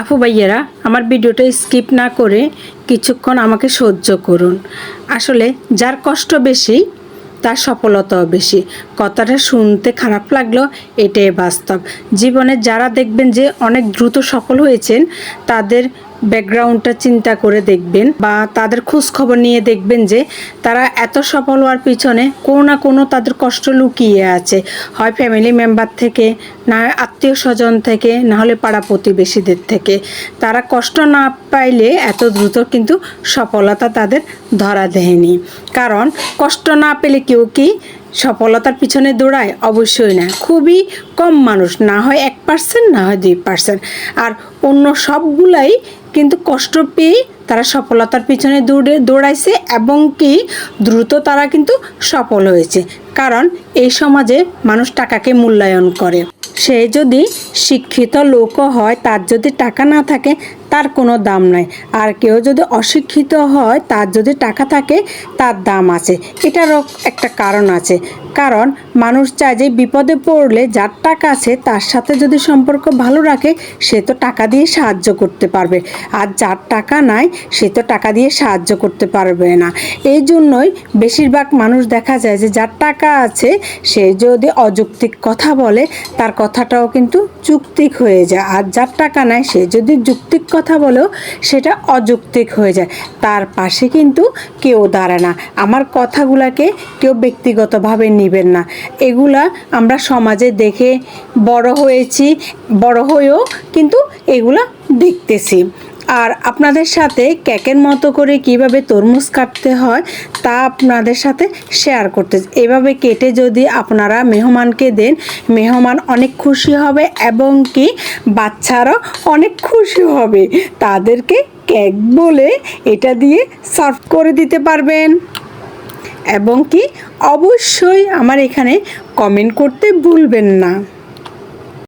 আপু ভাইয়েরা, আমার ভিডিওটা স্কিপ না করে কিছুক্ষণ আমাকে সহ্য করুন। আসলে যার কষ্ট বেশি, তার সফলতাও বেশি। কথাটা শুনতে খারাপ লাগল, এটাই বাস্তব। জীবনে যারা দেখবেন যে অনেক দ্রুত সফল হয়েছেন, তাদের ব্যাকগ্রাউন্ডটা চিন্তা করে দেখবেন বা তাদের খোঁজ খবর নিয়ে দেখবেন যে তারা এত সফল হওয়ার পিছনে কোনো না কোনো তাদের কষ্ট লুকিয়ে আছে। হয় ফ্যামিলি মেম্বার থেকে, না আত্মীয় স্বজন থেকে, না হলে পাড়া প্রতিবেশীদের থেকে। তারা কষ্ট না পাইলে এত দ্রুত কিন্তু সফলতা তাদের ধরা দেয়নি। কারণ কষ্ট না পেলে কেউ কি সফলতার পিছনে দৌড়ায় অবশ্যই না। খুবই কম মানুষ, না হয় এক পার্সেন্ট না হয় দুই পার্সেন্ট আর অন্য সবগুলাই কিন্তু কষ্ট পেয়ে তারা সফলতার পিছনে দৌড়ে, দৌড়াইছে এবং কি দ্রুত তারা কিন্তু সফল হয়েছে। কারণ এই সমাজে মানুষ টাকাকে মূল্যায়ন করে। সে যদি শিক্ষিত লোকও হয়, তার যদি টাকা না থাকে তার কোনো দাম নাই। আর কেউ যদি অশিক্ষিত হয়, তার যদি টাকা থাকে, তার দাম আছে। এটারও একটা কারণ আছে। কারণ মানুষ চায় যে বিপদে পড়লে যার টাকা আছে, তার সাথে যদি সম্পর্ক ভালো রাখে, সে তো টাকা দিয়ে সাহায্য করতে পারবে। আর যার টাকা নাই, সে তো টাকা দিয়ে সাহায্য করতে পারবে না। এই জন্যই বেশিরভাগ মানুষ দেখা যায় যে যার টাকা আছে, সে যদি অযৌক্তিক কথা বলে, তার কথাটাও কিন্তু যুক্তিক হয়ে যায়। আর যার টাকা নাই, সে যদি যুক্তিক কথা বলো, সেটা অযৌক্তিক হয়ে যায়। তার পাশে কিন্তু কেউ দাঁড়ায় না। আমার কথাগুলাকে কেউ ব্যক্তিগতভাবে নেবেন না। এগুলা আমরা সমাজে দেখে বড় হয়েছি, বড় হয়েও কিন্তু এগুলা দেখতেছি। আর আপনাদের সাথে ক্যাকের মতো করে কীভাবে তরমুজ কাটতে হয় তা আপনাদের সাথে শেয়ার করতে এভাবে কেটে যদি আপনারা মেহমানকে দেন, মেহমান অনেক খুশি হবে এবং কি বাচ্চারাও অনেক খুশি হবে। তাদেরকে কেক বলে এটা দিয়ে সার্ভ করে দিতে পারবেন। এবং কি অবশ্যই আমার এখানে কমেন্ট করতে ভুলবেন না।